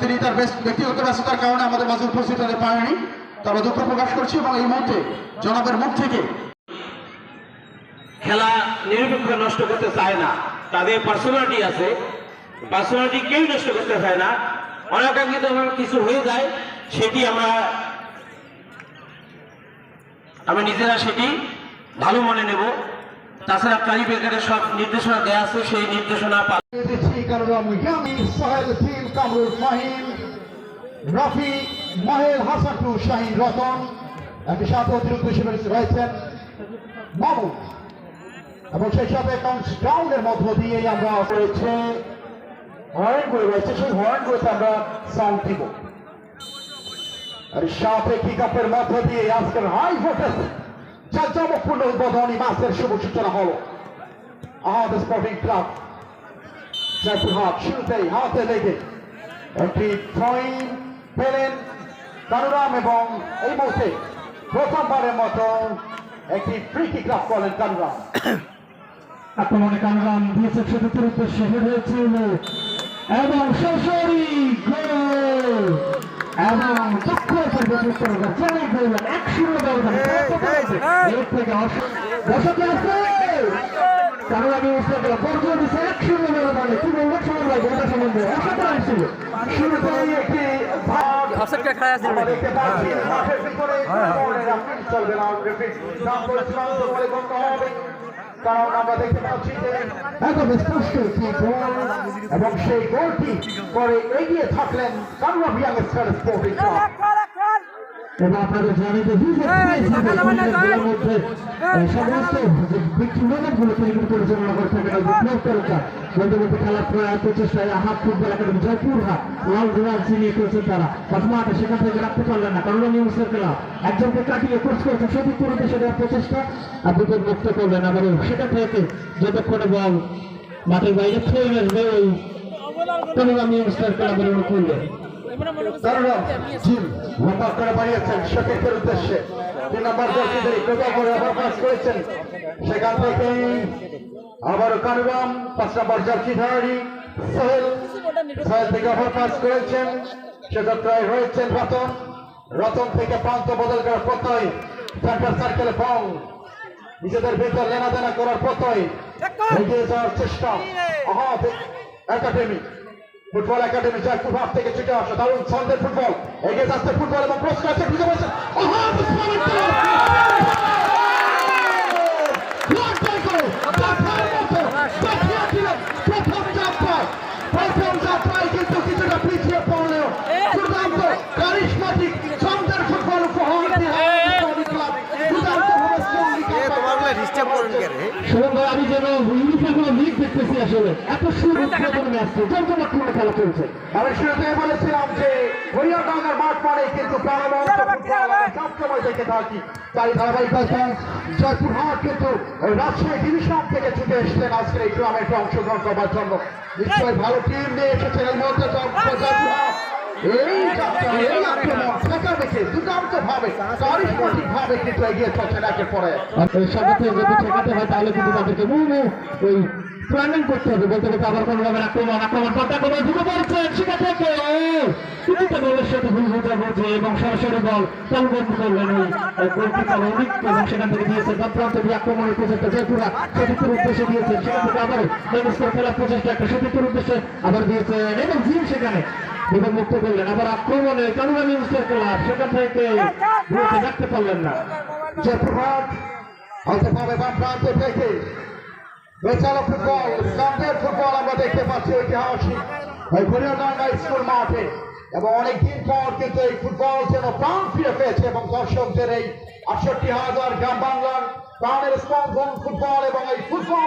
তিনি তার ব্যস্ত- ব্যক্তিগত ব্যস্ততার কারণে আমাদের মাঝে উপস্থিত হতে পারেনি। তবে দুঃখ প্রকাশ করছি এবং এই মুহূর্তে জনাবের মুখ থেকে খেলা নিরপেক্ষ নষ্ট করতে চায় না। তাদের পার্সোনালিটি আছে। পার্সোনালিটি কেউ নষ্ট করতে চায় না। অনাকাঙ্ক্ষিত কিছু হয়ে যায়, সেটি আমরা আমরা নিজেরা সেটি ভালো মনে নেব। তাছাড়া কারি বেকারের সব নির্দেশনা দেওয়া আছে, সেই নির্দেশনা পা- দিচ্ছি কারণ ইয়ামি সোহেল ফিল কামরুল ফাহিম রফি মহেল হাসাটু শাহিন রতন একই সাথে অতিরিক্ত হিসেবে রয়েছেন মামুন এবং সেই সাথে কাউন্টডাউনের মধ্য দিয়ে আমরা রয়েছে হর্ন করে রয়েছে সেই হর্ন গুলোতে আমরা সাউন্ড আর সাথে কিক মধ্য দিয়ে আজকের হাই ভোল্টেজ জাঁকজমকপূর্ণ উদ্বোধনী মাসের শুভ সূচনা হলো আমাদের স্পোর্টিং ক্লাব জয়পুরহাট শুরুতেই হাতে লেগে। একটি থ্রোয়িং পেলেন কানুরাম এবং এই মুহূর্তে প্রথমবারের মতো একটি ফ্রি কিক লাভ করলেন কানুরাম আক্রমণে কামরান দিয়েছে সেতুর উদ্দেশ্যে হয়েছিল এবং সরাসরি গোল। এবং দক্ষ পরিবর্তন করে জয় গোল এক শূন্য ব্যবধান এর থেকে দর্শক আছে কারণ আমি বর্গ দিচ্ছে এক শূন্য ব্যবধানে কি বলব? সময় ভাই গোলটা সম্বন্ধে অসাধারণ ছিল শুরুতেই একটি ভাগ। খায় আছে আমরা দেখতে পাচ্ছি মাঠের ভিতরে বলের আক্রমণ চলবে না নাম করে চূড়ান্ত বলে গণ্য হবে। কারণ আমরা দেখতে পাচ্ছি যে একদম স্পষ্ট একটি গোল এবং সেই গোলটি করে এগিয়ে থাকলেন স্পোর্টিং ক্লাব। এবং আপনাদের জানি যে বিজেপি খেলাগুলোর মধ্যে আহ, সমস্ত টুর্নামেন্টগুলো তিনি পরিচালনা করে থাকেন। বিপ্লব তারকা বলতে বলতে খেলার প্রায় প্রচেষ্টায় হাত ফুটবল একাডেমি জয়পুরহাট লাল জোয়ার্সি নিয়ে করেছেন তারা। মাঠে সেখান থেকে রাখতে পারলেন না। কারণ নিউজের খেলা একজনকে কাটিয়ে কোর্স করেছেন। সঠিক করে সেটা প্রচেষ্টা আর মুক্ত করলেন। আবার সেখান থেকে যতক্ষণে বল মাঠের বাইরে ফেলে আসবে ওই করলেন তারুণা জিম লম্বা করে বাড়িয়েছেন শফিকের উদ্দেশ্যে। তিন নম্বর জার্সিতে কোথাও করে আবার পাস করেছেন। সেখান থেকে আবারও কানুরাম পাঁচ নম্বর জার্সি ধারী সোহেল। সোহেল থেকে আবার পাস করেছেন। সেক্ষেত্রে রয়েছেন রতন। রতন থেকে প্রান্ত বদল করার প্রত্যয়। সেন্টার সার্কেলে বল নিজেদের ভিতর লেনাদেনা করার প্রত্যয়। এগিয়ে যাওয়ার চেষ্টা। একাডেমি। ফুটবল একাডেমি যার প্রভাব থেকে ছুটে আসে, দারুণ ছন্দের ফুটবল। এগিয়ে যাচ্ছে ফুটবল এবং পুরস্কার খুঁজে বুঝে শুভম ভাই আমি যেন ইউনিফর্ম লিগ দেখতেছি আসলে। এত সুন্দর খেলা চলছে। আমি শুরুতে বলেছিলাম যে হরিয়ানার মাঠ মানে কিন্তু সবসময় দেখে থাকি। তাই ধারাবাহিকতায় জয়পুরহাট কিন্তু রাজশাহী ডিভিশন থেকে ছুটে এসেছেন আজকের এই টুর্নামেন্টে অংশগ্রহণ করবার জন্য। নিশ্চয়ই ভালো টিম নিয়ে এসেছেন এই মুহূর্তে জয়- জয়পুরহাট এই যাত্রা এই আক্রমণ দেখে দুর্দান্ত ভাবে কারিশমাটিক ভাবে কিন্তু এগিয়ে চলছেন একের পরে। আর যদি ঠেকাতে হয় তাহলে কিন্তু তাদেরকে মুভে ওই প্ল্যানিং করতে হবে। বলতে বলতে আবার কোনো ভাবে আক্রমণ আক্রমণ পাল্টা করে ঢুকে পড়ছে সেটা থেকে কিছুটা গোলের সাথে ভুল বোঝা বোঝে এবং সরাসরি বল তলবন্ধ করলেন ওই গোলকিপার অনেক এবং সেখান থেকে দিয়েছে। প্রান্ত দিয়ে আক্রমণের প্রচেষ্টা জয়পুরা সতীর্থের উদ্দেশ্যে দিয়েছেন সেখান থেকে আবার ম্যানেজ প্রচেষ্টা একটা সতীর্থের উদ্দেশ্যে আবার দিয়েছেন এবং জিম সেখানে বিপদ মুক্ত করলেন। আবার আক্রমণে কানুরা নিউজের ক্লাব সেখান থেকে রাখতে পারলেন না। জয়পুরহাট হয়তো পাবে বাম প্রান্ত থেকে। বেচালো ফুটবল স্ট্যান্ডার্ড ফুটবল আমরা দেখতে পাচ্ছি ঐতিহাসিক। ওই ঘুরিয়াডাঙ্গা স্কুল মাঠে। এবং অনেক দিন পর কিন্তু এই ফুটবল যেন প্রাণ ফিরে পেয়েছে এবং দর্শকদের এই আটষট্টি হাজার গ্রাম বাংলার প্রাণের স্পন্দন ফুটবল এবং এই ফুটবল